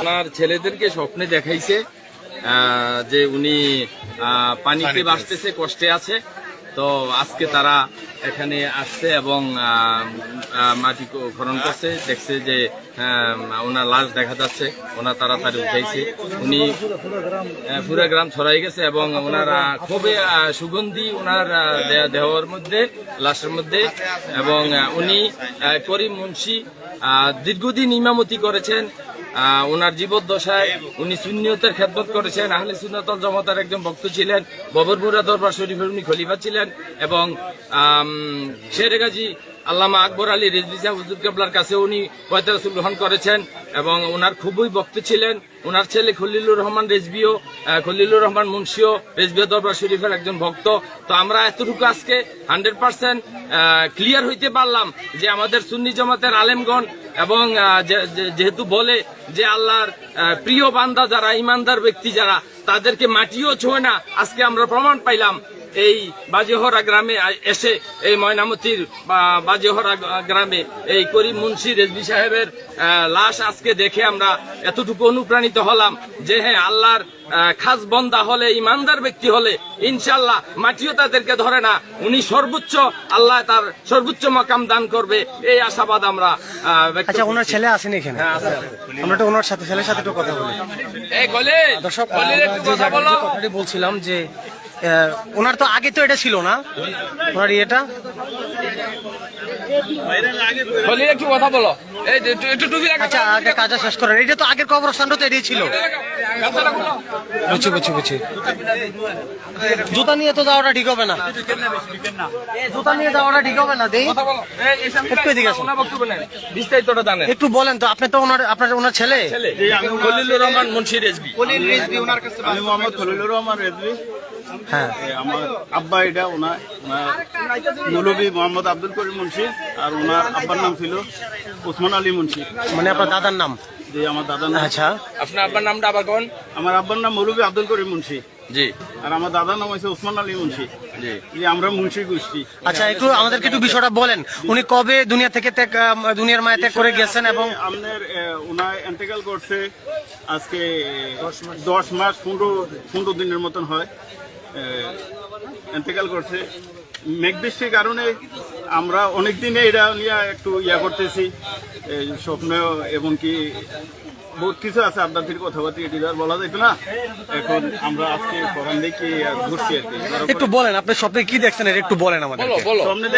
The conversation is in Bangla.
ওনার ছেলেদেরকে স্বপ্নে দেখাইছে যে উনি পানিতে বাঁচতেছে কষ্টে আছে। তো আজকে তারা এখানে আসছে এবং মাটি খনন করছে, দেখছে যে ওনার লাশ দেখা যাচ্ছে, ওনার তাড়াতাড়ি উঠাইছে উনি পুরা গ্রাম ছড়াই গেছে এবং ওনার খুবই সুগন্ধি ওনার দেহর মধ্যে, লাশের মধ্যে এবং উনি করিম মুন্সি দীর্ঘদিন ইমামতি করেছেন। ওনার জীবদ্দশায় উনি সুন্নিয়তের খেদমত করেছেন আহলে সুন্নতল জমাতার একজন ভক্ত ছিলেন ববরপুরা দরবার শরীফের উনি খলিফা ছিলেন এবং আম, শের গাজী আল্লামা আকবর আলী রেজবিসা হুজুর কেবলার কাছে উনি পয়তা রসুল গ্রহণ করেছেন এবং ওনার খুবই ভক্ত ছিলেন। ওনার ছেলে খলিলুর রহমান রেজবিও খলিলুর রহমান মুন্সিও রেজবিও দরবার শরীফের একজন ভক্ত। তো আমরা এতটুকু আজকে হান্ড্রেড পার্সেন্ট ক্লিয়ার হইতে পারলাম যে আমাদের সুন্নি জমাতের আলেমগণ এবং যেহেতু বলে যে আল্লাহর প্রিয় বান্দা যারা, ইমানদার ব্যক্তি যারা, তাদেরকে মাটিও ছোঁয় না, আজকে আমরা প্রমাণ পাইলাম এই বাজেহরা গ্রামে এসে এই ময়নামতির বাজেহরা গ্রামে এই করিম মুন্সি রেজবি সাহেবের লাশ আজকে দেখে আমরা এতটুকু অনুপ্রাণিত হলাম যে হ্যাঁ আল্লাহর খাস বন্দা হলে ইমানদার ব্যক্তি হলে ইনশাল্লাহ মাটিও তাদেরকে ধরে না। উনি সর্বোচ্চ আল্লাহ তার সর্বোচ্চ মাকাম দান করবে। এই আশাবাদ আমরা আচ্ছা ওনার ছেলে আসেন এখানে? হ্যাঁ, আমরা তো ওনার সাথে ছেলের সাথে একটু কথা বলি। দর্শক কথাটি বলছিলাম যে ওনার তো আগে তো এটা ছিল না? ওনার ইয়েটা? গলির একটু কথা বলো। এই একটু- একটু টুপি রাখা আচ্ছা আগে কাজটা শেষ করেন। এটা তো আগের কবরস্থানটা তো এটাই ছিল। বুঝছি বুঝছি বুঝছি। জুতা নিয়ে তো যাওয়াটা ঠিক হবে না। জুতা নিয়ে যাওয়াটা ঠিক হবে না দেই। কথা বলো। এই এই সামনে একটু এদিকে আসুন। ওনার বিস্তারিতটা জানেন। একটু বলেন তো আপনি তো ওনার আপনার ওনার ছেলে? ছেলে। খলিলুর রহমান মুন্সি রেজবি আমি মোহাম্মদ খলিলুর রহমান রেজবি হ্যাঁ। আমার আব্বা এটা ওনার ওনার মৌলবী মোহাম্মদ আব্দুল করিম মুন্সি আর ওনার আব্বার নাম ছিল ওসমান আলী মুন্সি। মানে আপনার দাদার নাম? যে আমার দাদার নাম। আচ্ছা। আপনার আব্বার নামটা আবার কোন? আমার আব্বার নাম মৌলবী আব্দুল করিম মুন্সি। জি। আর আমার দাদার নাম হয়েছে ওসমান আলী মুন্সি। জি। আমরা মুন্সি গোষ্ঠী। আচ্ছা একটু আমাদেরকে একটু বিষয়টা বলেন। উনি কবে দুনিয়া থেকে ত্যাগ, দুনিয়ার মায়া ত্যাগ করে গেছেন এবং আপনার ওনার এন্টেকাল করছে আজকে দশ মাস পনেরো পনেরো দিনের মতন হয়। এন্টেকাল করছে। মেঘবৃষ্টির কারণে আমরা অনেক দিনে এটা নিয়ে একটু ইয়া করতেছি। স্বপ্ন এবং কি বহুত কিছু আছে আপনাদের কথাবার্তা এটি আর বলা যাইতো না। এখন আমরা আজকে কখন দেখি ঘুরছি আর কি। একটু বলেন আপনি স্বপ্নে কি দেখছেন? এটা একটু বলেন আমাদের সামনে